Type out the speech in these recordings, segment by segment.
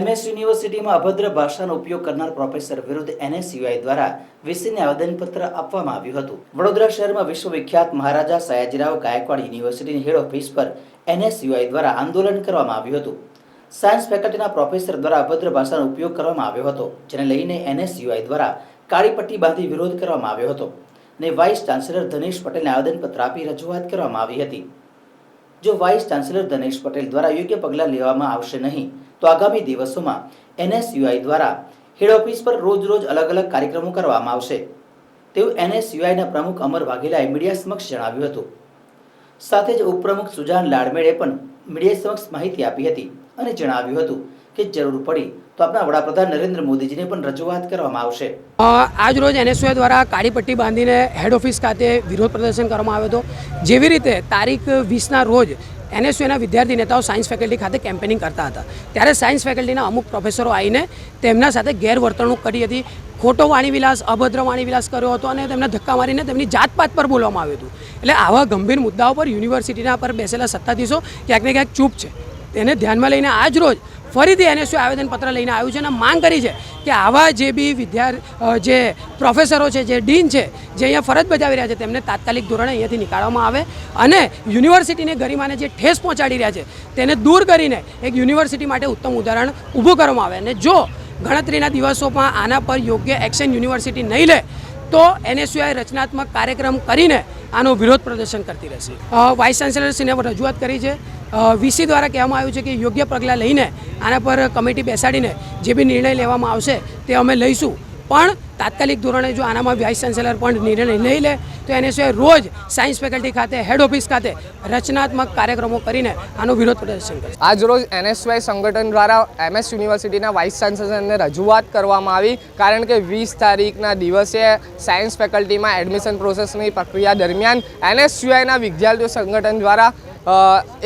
MS યુનિવર્સિટીમાં અભદ્ર ભાષાનો ઉપયોગ કરનાર પ્રોફેસર વિરુદ્ધ એનએસયુઆઈ દ્વારા વીસીને આવેદનપત્ર આપવામાં આવ્યું હતું. વડોદરા શહેરમાં વિશ્વવિખ્યાત મહારાજા સયાજીરાવ ગાયકવાડ યુનિવર્સિટીની હેડ ઓફિસ પર એનએસયુઆઈ દ્વારા આંદોલન કરવામાં આવ્યું હતું. સાયન્સ ફેકલ્ટીના પ્રોફેસર દ્વારા અભદ્ર ભાષાનો ઉપયોગ કરવામાં આવ્યો હતો, જેને લઈને એનએસયુઆઈ દ્વારા કાળી પટ્ટી બાંધી વિરોધ કરવામાં આવ્યો હતો અને વાઇસ ચાન્સેલર ધનેશ પટેલને આવેદનપત્ર આપી રજૂઆત કરવામાં આવી હતી. જો વાઇસ ચાન્સેલર ધનેશ પટેલ દ્વારા યોગ્ય પગલાં લેવામાં આવશે નહીં તો આગામી દિવસોમાં એનએસયુઆઈ દ્વારા હેડ ઓફિસ પર રોજ રોજ અલગ અલગ કાર્યક્રમો કરવામાં આવશે. તેવું એનએસયુઆઈના પ્રમુખ અમર વાઘેલાએ મીડિયા સમક્ષ જણાવ્યું હતું. સાથે જ ઉપપ્રમુખ સુજાન લાડમેડે પણ મીડિયા સમક્ષ માહિતી આપી હતી અને જણાવ્યું હતું કે જરૂર પડી તો આપણા વડાપ્રધાન નરેન્દ્ર મોદીજીને પણ રજૂઆત કરવામાં આવશે. આજ રોજ એનએસયુઆઈ દ્વારા કાળી પટ્ટી બાંધીને હેડ ઓફિસ ખાતે વિરોધ પ્રદર્શન કરવામાં આવ્યો હતો. જેવી રીતે તારીખ વીસના રોજ એનએસયુના વિદ્યાર્થી નેતાઓ સાયન્સ ફેકલ્ટી ખાતે કેમ્પેનિંગ કરતા હતા. ત્યારે સાયન્સ ફેકલ્ટીના અમુક પ્રોફેસરો આવીને તેમના સાથે ગેરવર્તણૂક કરી હતી. ખોટો વાણીવિલાસ, અભદ્ર વાણીવિલાસ કર્યો હતો અને તેમને ધક્કા મારીને તેમની જાતપાત પર બોલવામાં આવ્યું હતું. એટલે આવા ગંભીર મુદ્દાઓ પર યુનિવર્સિટીના પર બેસેલા સત્તાધીશો ક્યાંક ને ક્યાંક ચૂપ છે. તેને ધ્યાનમાં લઈને આજ રોજ ફરીથી એનએસયુ આવેદનપત્ર લઈને આવ્યું છે અને માંગ કરી છે કે આવા જે બી વિદ્યાર્થી જે પ્રોફેસરો છે, જે ડીન છે, જે અહીંયા ફરજ બજાવી રહ્યા છે, તેમને તાત્કાલિક ધોરણે અહીંયાથી નીકાળવામાં આવે અને યુનિવર્સિટીને ગરિમાને જે ઠેસ પહોંચાડી રહ્યા છે તેને દૂર કરીને એક યુનિવર્સિટી માટે ઉત્તમ ઉદાહરણ ઊભું કરવામાં આવે. અને જો ગણતરીના દિવસોમાં આના પર યોગ્ય એક્શન યુનિવર્સિટી નહીં લે, તો એનએસયુઆઈ રચનાત્મક કાર્યક્રમ કરીને આનો વિરોધ પ્રદર્શન કરતી રહેશે. વાઇસ ચાન્સેલરશ્રીને રજૂઆત કરી છે. વીસી દ્વારા કહેવામાં આવ્યું છે કે યોગ્ય પગલાં લઈને આના પર કમિટી બેસાડીને જે બી નિર્ણય લેવામાં આવશે તે અમે લઈશું. પણ તાત્કાલિક ધોરણે જો આનામાં વાઇસ ચાન્સેલર પણ નિર્ણય નહીં લે, તો એનએસયુઆઈ રોજ સાયન્સ ફેકલ્ટી ખાતે હેડ ઓફિસ ખાતે રચનાત્મક કાર્યક્રમો કરીને આનો વિરોધ પ્રદર્શન કરશે. આજરોજ એનએસવાય સંગઠન દ્વારા એમએસ યુનિવર્સિટીના વાઇસ ચાન્સેલરને રજૂઆત કરવામાં આવી, કારણ કે વીસ તારીખના દિવસે સાયન્સ ફેકલ્ટીમાં એડમિશન પ્રોસેસની પ્રક્રિયા દરમિયાન એનએસયુઆઈના વિદ્યાર્થીઓ સંગઠન દ્વારા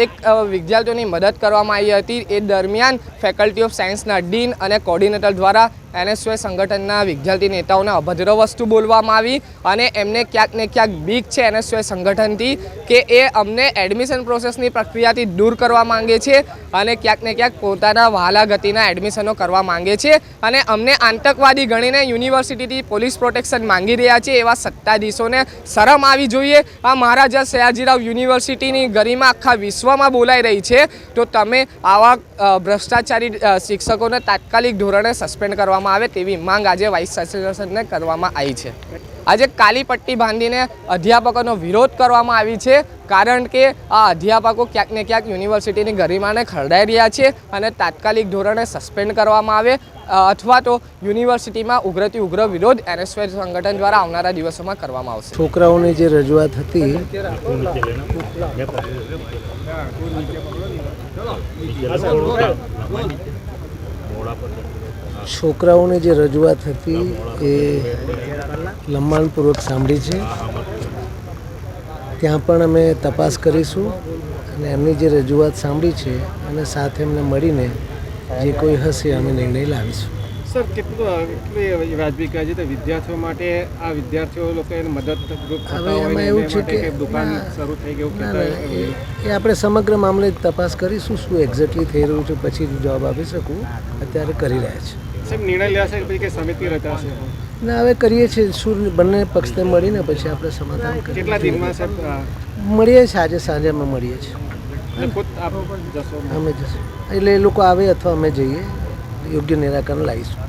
એક વિદ્યાર્થીઓની મદદ કરવામાં આવી હતી. એ દરમિયાન ફેકલ્ટી ઓફ સાયન્સના ડીન અને કોર્ડિનેટર દ્વારા એનએસયુઆઈ સંગઠનના વિદ્યાર્થી નેતાઓને અભદ્ર વસ્તુ બોલવામાં આવી અને એમને ક્યાંક ને ક્યાંક બીક છે એનએસયુઆઈ સંગઠનથી કે એ અમને એડમિશન પ્રોસેસની પ્રક્રિયાથી દૂર કરવા માંગે છે અને ક્યાંક ને ક્યાંક પોતાના વહાલા ગતિના એડમિશનો કરવા માંગે છે અને અમને આતંકવાદી ગણીને યુનિવર્સિટીથી પોલીસ પ્રોટેક્શન માંગી રહ્યા છે એવા સત્તાધીશોને શરમ આવી જોઈએ. આ મહારાજા સયાજીરાવ યુનિવર્સિટીની ગરિમા આખા વિશ્વમાં બોલાઈ રહી છે. તો તમે આવા ભ્રષ્ટાચારી શિક્ષકોને તાત્કાલિક ધોરણે સસ્પેન્ડ કરવામાં આવે તેવી માંગ આજે વાઇસ ચાન્સેલરને કરવામાં આવી છે. આજે કાલી પટ્ટી બાંધીને અધ્યાપકોનો વિરોધ કરવામાં આવી છે, કારણ કે આ અધ્યાપકો ક્યાંક ને ક્યાંક યુનિવર્સિટીની ગરિમાને ખરડાઈ રહ્યા છે અને તાત્કાલિક ધોરણે સસ્પેન્ડ કરવામાં આવે અથવા તો યુનિવર્સિટીમાં ઉગ્રથી ઉગ્ર વિરોધ એનએસવાય સંગઠન દ્વારા આવનારા દિવસોમાં કરવામાં આવશે. છોકરાઓની જે રજૂઆત હતી છોકરાઓની જે રજૂઆત હતી એ લંબાણપૂર્વક સાંભળી છે. ત્યાં પણ અમે તપાસ કરીશું અને એમની જે રજૂઆત સાંભળી છે અને સાથે એમને મળીને જે કોઈ હશે અમે નિર્ણય લાવીશું. સર કેટલું કેટલી વાજબી કહે છે તો વિદ્યાર્થીઓ માટે આ વિદ્યાર્થીઓ લોકો મદદરૂપ હવે એમાં એવું છે કે દુકાન શરૂ થઈ ગયું કે એ આપણે સમગ્ર મામલે તપાસ કરીશું શું એક્ઝેક્ટલી થઈ રહ્યું છે પછી જવાબ આપી શકું. અત્યારે કરી રહ્યા છે. સાહેબ નિર્ણય લેશે પછી કે સમિતિ રચાશે? ના હવે કરીએ છીએ. શું બંને પક્ષને મળીને પછી આપણે સમાધાન કેટલા દિનમાં સાહેબ મળીએ છીએ આજે સાંજે અમે મળીએ છીએ. અમે જશું. એટલે એ લોકો આવે અથવા અમે જઈએ. યોગ્ય નિરાકરણ લાવીશું.